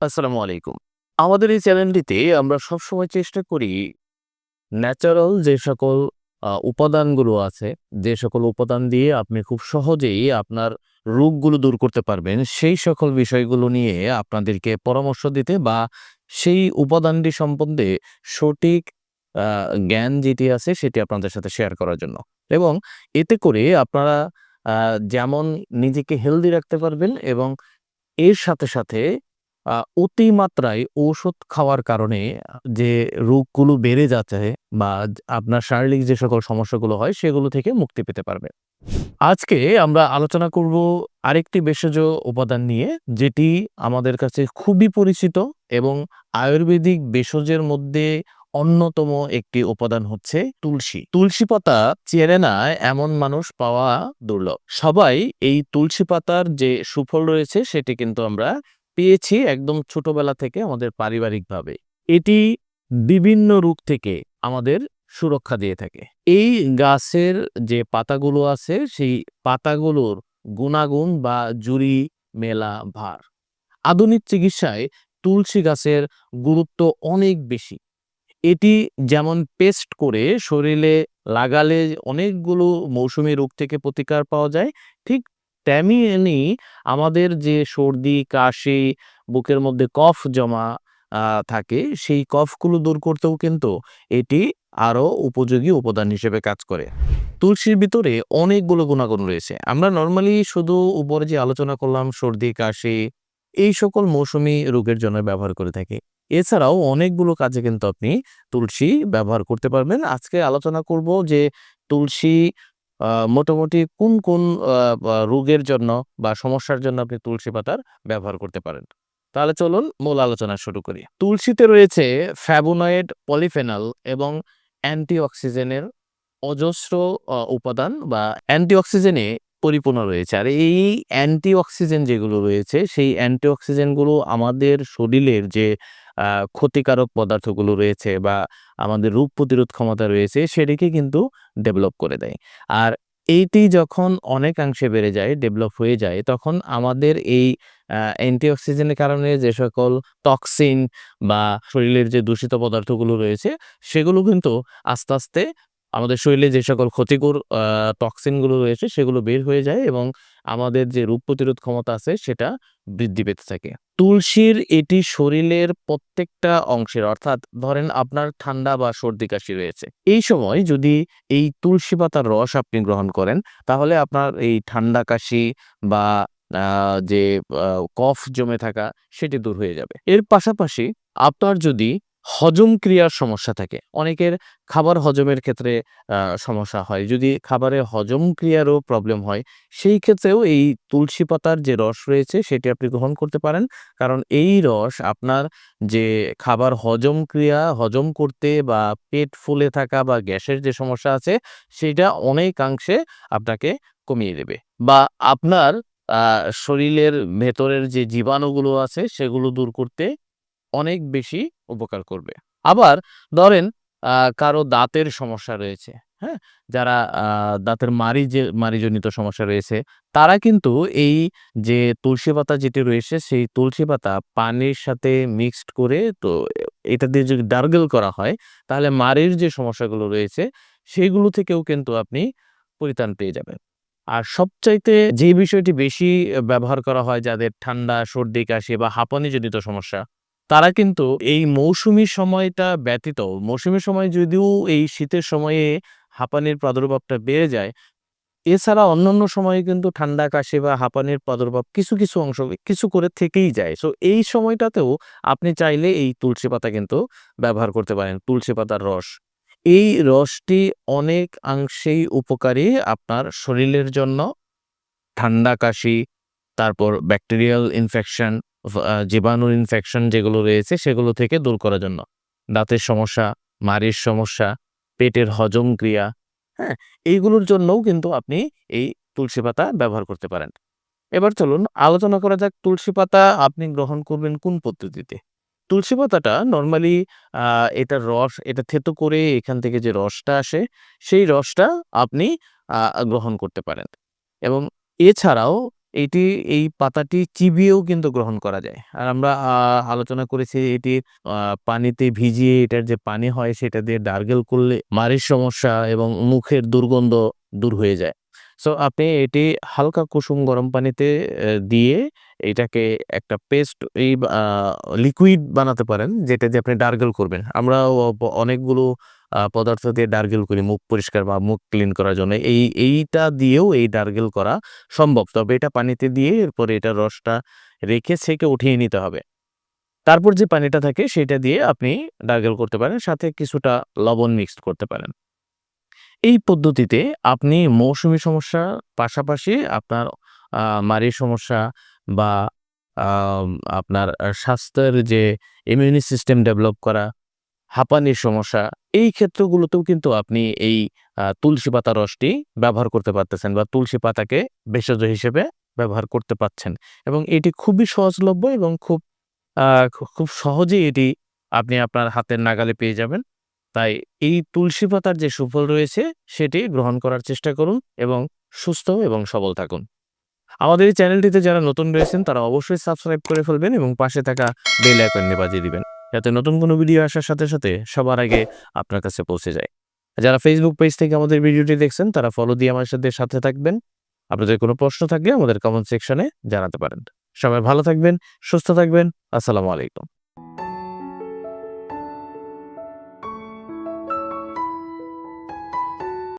আসসালামু আলাইকুম। আমাদের এই চ্যানেলটিতে আমরা সবসময় চেষ্টা করি ন্যাচারাল যে সকল উপাদানগুলো আছে, যে সকল উপাদান দিয়ে আপনি খুব সহজেই আপনার রোগগুলো দূর করতে পারবেন, সেই সকল বিষয়গুলো নিয়ে আপনাদেরকে পরামর্শ দিতে বা সেই উপাদানটি সম্বন্ধে সঠিক জ্ঞান যেটি আছে সেটি আপনাদের সাথে শেয়ার করার জন্য। এবং এতে করে আপনারা যেমন নিজেকে হেলদি রাখতে পারবেন এবং এর সাথে, সাথে অতিমাত্রায় ঔষধ খাওয়ার কারণে, যে রোগগুলো বেড়ে যাচ্ছে বা আপনার শারীরিক যে সকল সমস্যাগুলো হয়, সেগুলো থেকে মুক্তি পেতে পারবে আজকে আমরা আলোচনা করব আরেকটি ভেষজ উপাদান নিয়ে, যেটি আমাদের কাছে খুবই পরিচিত এবং আয়ুর্বেদিক ভেষজের মধ্যে অন্যতম একটি উপাদান হচ্ছে তুলসী। তুলসী পাতা চেনে না এমন মানুষ পাওয়া দুর্লভ। সবাই এই তুলসী পাতার যে সুফল রয়েছে, সেটি কিন্তু আমরা পেয়েছি একদম ছোটবেলা থেকে আমাদের পারিবারিকভাবে। এটি বিভিন্ন রোগ থেকে আমাদের সুরক্ষা দিয়ে থাকে। এই গাছের যে পাতাগুলো আছে সেই পাতাগুলোর গুণাগুণ বা জুড়ি মেলা ভার। আধুনিক চিকিৎসায় তুলসী গাছের গুরুত্ব অনেক বেশি। এটি যেমন পেস্ট করে শরীরে লাগালে অনেকগুলো মৌসুমী রোগ থেকে প্রতিকার পাওয়া যায়, তেমনি আমাদের যে সর্দি, কাশি, বুকের মধ্যে কফ জমা থাকে সেই কফগুলো দূর করতেও কিন্তু এটি আরও উপযোগী উপাদান হিসেবে কাজ করে। তুলসীর ভিতরে অনেকগুলো গুণাগুণ রয়েছে। আমরা নর্মালি শুধু উপরে যে আলোচনা করলাম সর্দি, কাশি এই সকল মৌসুমি রোগের জন্য ব্যবহার করে থাকি। এছাড়াও অনেকগুলো কাজে কিন্তু আপনি তুলসী ব্যবহার করতে পারবেন। আজকে আলোচনা করব যে তুলসী মোটামুটি কোন, কোন রোগের জন্য বা সমস্যার জন্য আপনি তুলসী পাতার ব্যবহার করতে পারেন। তাহলে চলুন মূল আলোচনা শুরু করি। তুলসীতে রয়েছে ফ্যাবোনয়েড পলিফেনল এবং অ্যান্টিঅক্সিজেনের অজস্র উপাদান বা অ্যান্টিঅক্সিজেনে পরিপূর্ণ রয়েছে। আর এই অ্যান্টিঅক্সিজেন যেগুলো রয়েছে সেই অ্যান্টিঅক্সিজেনগুলো আমাদের শরীরের যে ক্ষতিকারক পদার্থগুলো রয়েছে বা আমাদের রূপ প্রতিরোধ ক্ষমতা রয়েছে সেটিকে কিন্তু ডেভেলপ করে দেয়। আর এইটি যখন অনেকাংশে বেড়ে যায়, ডেভেলপ হয়ে যায় তখন আমাদের এই অ্যান্টি অ্যান্টিঅক্সিজেনের কারণে যে সকল টক্সিন বা শরীরের যে দূষিত পদার্থগুলো রয়েছে সেগুলো কিন্তু আস্তে, আস্তে আমাদের শরীরে যে সকল ক্ষতিকর টক্সিনগুলো রয়েছে, সেগুলো বের হয়ে যায় এবং আমাদের যে রোগ প্রতিরোধ ক্ষমতা আছে, সেটা বৃদ্ধি পেতে থাকে। তুলসীর এটি শরীরের প্রত্যেকটা অংশের, অর্থাৎ ধরেন আপনার ঠান্ডা বা সর্দি কাশি রয়েছে। এই সময় যদি এই তুলসী পাতার রস আপনি গ্রহণ করেন, তাহলে আপনার এই ঠান্ডা কাশি বা যে কফ জমে থাকা, সেটি দূর হয়ে যাবে। এর পাশাপাশি আপনার যদি হজম ক্রিয়ার সমস্যা থাকে, অনেকের খাবার হজমের ক্ষেত্রে সমস্যা হয়। যদি খাবারে হজম ক্রিয়ারও প্রবলেম হয় সেই ক্ষেত্রেও এই তুলসী পাতার যে রস রয়েছে সেটি আপনি গ্রহণ করতে পারেন। কারণ এই রস আপনার যে খাবার হজম ক্রিয়া হজম করতে বা পেট ফুলে থাকা বা গ্যাসের যে সমস্যা আছে সেটা অনেকাংশে আপনাকে কমিয়ে দেবে। বা আপনার শরীরের ভেতরের যে জীবাণুগুলো আছে সেগুলো দূর করতে অনেক বেশি উপকার করবে। আবার ধরেন কারও দাঁতের সমস্যা রয়েছে, হ্যাঁ? যারা দাঁতের মারি যে মারিজনিত সমস্যা রয়েছে তারা কিন্তু এই যে তুলসী পাতা যেটি রয়েছে সেই তুলসী পাতা পানির সাথে মিক্সড করে তো এটা দিয়ে যদি ডার্গেল করা হয় তাহলে মারির যে সমস্যাগুলো রয়েছে সেগুলো থেকেও কিন্তু আপনি পরিত্রাণ পেয়ে যাবেন। আর সবচাইতে যে বিষয়টি বেশি ব্যবহার করা হয় যাদের ঠান্ডা, সর্দি, কাশি বা হাঁপানিজনিত সমস্যা তারা কিন্তু এই মৌসুমি সময়টা ব্যতীত মৌসুমী সময় যদিও এই শীতের সময়ে হাঁপানির প্রাদুর্ভাবটা বেড়ে যায়, এছাড়া অন্যান্য সময়ে কিন্তু ঠান্ডা, কাশি বা হাঁপানির প্রাদুর্ভাব কিছু, কিছু অংশ কিছু করে থেকেই যায়। সো এই সময়টাতেও আপনি চাইলে এই তুলসী পাতা কিন্তু ব্যবহার করতে পারেন, তুলসী পাতার রস। এই রসটি অনেক অংশেই উপকারী আপনার শরীরের জন্য। ঠান্ডা, কাশি, তারপর ব্যাকটেরিয়াল ইনফেকশন, জীবাণুর ইনফেকশন যেগুলো রয়েছে সেগুলো থেকে দূর করার জন্য। দাঁতের সমস্যা, মাড়ির সমস্যা, পেটের হজম ক্রিয়া, হ্যাঁ? এইগুলোর জন্যও কিন্তু আপনি এই তুলসী পাতা ব্যবহার করতে পারেন। এবার চলুন আলোচনা করা যাক তুলসী পাতা আপনি গ্রহণ করবেন কোন পদ্ধতিতে। তুলসী পাতাটা নর্মালি আ এটার রস এটা থেঁতো করে এখান থেকে যে রসটা আসে সেই রসটা আপনি গ্রহণ করতে পারেন। এবং এছাড়াও এটি, এই পাতাটি চিবিয়েও কিন্তু গ্রহণ করা যায়। আর আমরা আলোচনা করেছি এটি পানিতে ভিজিয়ে এটার যে পানি হয় সেটা দিয়ে ডার্গেল করলে মারির সমস্যা এবং মুখের দুর্গন্ধ দূর হয়ে যায়। সো আপনি এটি হালকা কুসুম গরম পানিতে দিয়ে এটাকে একটা পেস্ট, এই লিকুইড বানাতে পারেন, যেটা দিয়ে আপনি ডার্গেল করবেন। আমরা অনেকগুলো পদার্থ দিয়ে ডার্গেল করি মুখ পরিষ্কার বা মুখ ক্লিন করার জন্য। এই, এইটা দিয়েও এই ডার্গেল করা সম্ভব। তবে এটা পানিতে দিয়ে এরপরে এটা রসটা রেখে ছেঁকে উঠিয়ে নিতে হবে। তারপর যে পানিটা থাকে সেটা দিয়ে আপনি ডার্গেল করতে পারেন, সাথে কিছুটা লবণ মিক্সড করতে পারেন। এই পদ্ধতিতে আপনি মৌসুমি সমস্যা পাশাপাশি আপনার মারির সমস্যা বা আপনার স্বাস্থ্যের যে ইমিউনি সিস্টেম ডেভেলপ করা, হাঁপানির সমস্যা এই ক্ষেত্রগুলোতেও কিন্তু আপনি এই তুলসী পাতা রসটি ব্যবহার করতে পারতেছেন বা তুলসী পাতাকে ভেষজ হিসেবে ব্যবহার করতে পারছেন এবং এটি খুবই সহজলভ্য এবং খুব খুব সহজেই এটি আপনি আপনার হাতের নাগালে পেয়ে যাবেন। তাই এই তুলসী পাতার যে সুফল রয়েছে সেটি গ্রহণ করার চেষ্টা করুন এবং সুস্থ এবং সবল থাকুন। আমাদের এই চ্যানেলটিতে যারা নতুন রয়েছেন তারা অবশ্যই সাবস্ক্রাইব করে ফেলবেন এবং পাশে থাকা বেল আইকনে বাজিয়ে দিবেন। যাতে নতুন কোনো ভিডিও আসার সাথে সাথে সবার আগে আপনার কাছে পৌঁছে যায়। যারা ফেসবুক পেজ থেকে আমাদের ভিডিওটি দেখছেন, তারা ফলো দিয়ে আমার সাথে সাথে থাকবেন। আপনাদের কোনো প্রশ্ন থাকলে আমাদের কমেন্ট সেকশনে জানাতে পারেন। সবাই ভালো থাকবেন, সুস্থ থাকবেন। আসসালামু আলাইকুম।